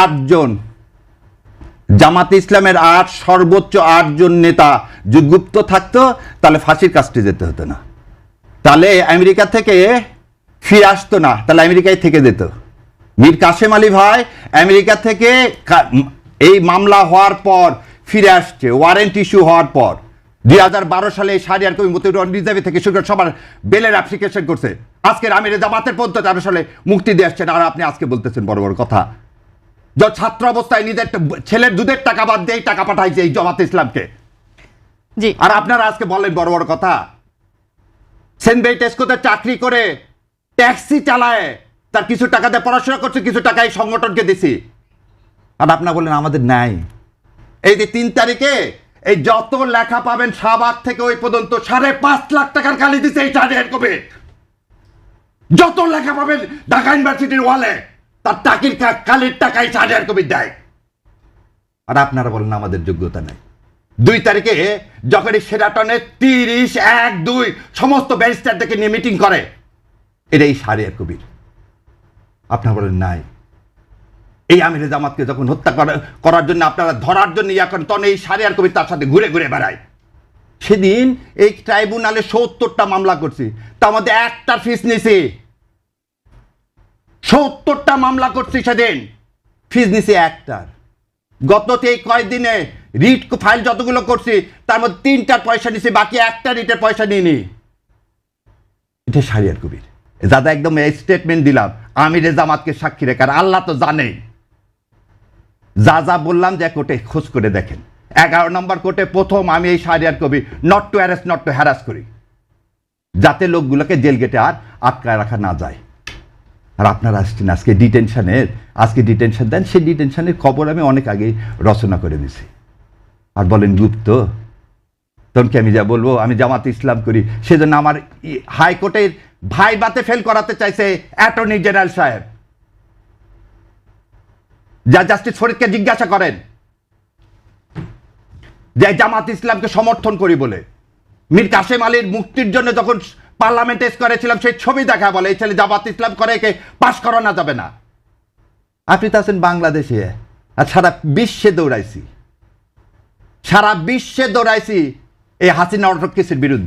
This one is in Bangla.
আটজন। জামাত ইসলামের আট, সর্বোচ্চ আটজন নেতা যদি গুপ্ত থাকতো, তাহলে ফাঁসির কাজটি যেতে হতো না। তাহলে আমেরিকা থেকে ফিরে আসতো না, তাহলে আমেরিকায় থেকে যেত। মীর কাসেম আলী ভাই আমেরিকা থেকে এই মামলা হওয়ার পর ফিরে আসছে ওয়ারেন্ট ইস্যু হওয়ার পর। দুই হাজার বারো সালে সারিয়ার কবি মতিউর রিজার্ভে থেকে শুরু সবার বেলের অ্যাপ্লিকেশন করছে। আজকের আমিরে জামাতের পর্যন্ত তেরো সালে মুক্তি দিয়ে আসছেন, আর আপনি আজকে বলতেছেন বড় বড় কথা। যে ছাত্র অবস্থায় নিজের ছেলের দুধের টাকা বাদ দিয়ে টাকা পাঠাইছে এই জামাত ইসলামকে। জি। আর আপনারা আজকে বলেন বড় বড় কথা। সেন্ট টেস্কোতে চাকরি করে ট্যাক্সি চালায় তার কিছু টাকা দিয়ে পড়াশোনা করছে কিছু টাকা এই সংগঠনকে দিছি। আর আপনারা বলেন আমাদের নাই। এই যে তিন তারিখে এই যত লেখা পাবেন শাহবাগ থেকে ওই পর্যন্ত সাড়ে পাঁচ লাখ টাকার খালি দিছে এই চাঁদের কবে। যত লেখা পাবেন ঢাকা ইউনিভার্সিটির ওয়ালে। তার টাকির কালির টাকায় চাঁদের কবি দেয়। আর আপনারা বলেন আমাদের যোগ্যতা নাই। দুই তারিখে যখন সেরাটনে তিরিশ, এক, দুই সমস্ত ব্যারিস্টারদেরকে নিয়ে মিটিং করে এটা এই সারিয়ার কবির আপনারা বলেন নাই। এই আমিরে জামাতকে যখন হত্যা করা- করার জন্য আপনারা ধরার জন্য ইয়া করেন, তখন এই সারিয়ার কবির তার সাথে ঘুরে ঘুরে বেড়ায়। সেদিন এই ট্রাইব্যুনালে সত্তরটা মামলা করছি, তার মধ্যে একটার ফিস নিছি। সত্তরটা মামলা করছি সেদিন। ফিস নিছি একটার। গত এই কয়েকদিনে রিট ফাইল যতগুলো করছি, তার মধ্যে তিনটার পয়সা নিছি, বাকি একটা রিটের পয়সা নিইনি। এটা সারিয়ার কবির। দাদা একদম স্টেটমেন্ট দিলাম, আমি রেজামাতকে সাক্ষী রেখার আল্লাহ তো জানে যা যা বললাম যে কোর্টে খোঁজ করে দেখেন। এগারো নম্বর কোর্টে প্রথম আমি এই সারিয়ার কবি not to harass not to harass করি। যাতে লোকগুলোকে জেল গেটে আর আটকায় রাখা না যায়। আর আপনারা আসছেন আজকে ডিটেনশনের, আজকে ডিটেনশন দেন, সেই ডিটেনশনের খবর আমি অনেক আগেই রচনা করে দিছি আর বলেন গুপ্ত তখনকে আমি যা বলব, আমি জামাত ইসলাম করি, সেজন্য আমার হাইকোর্টের ভাই বাতে ফেল করাতে চাইছে অ্যাটর্নি জেনারেল সাহেব। যা জাস্টিস ফরিদকে জিজ্ঞাসা করেন, যে জামাত ইসলামকে সমর্থন করি বলে। মীর কাসেম আলীর মুক্তির জন্য যখন পার্লামেন্টে করেছিলাম সেই ছবি দেখা বলে, এই ছেলে জামাত ইসলাম করে, একে পাশ করানো যাবে না। আপনি তো আছেন বাংলাদেশে, আর সারা বিশ্বে দৌড়াইছি। সারা বিশ্বে দৌড়াইছি এই হাসিনা অটোক্রেসির বিরুদ্ধে।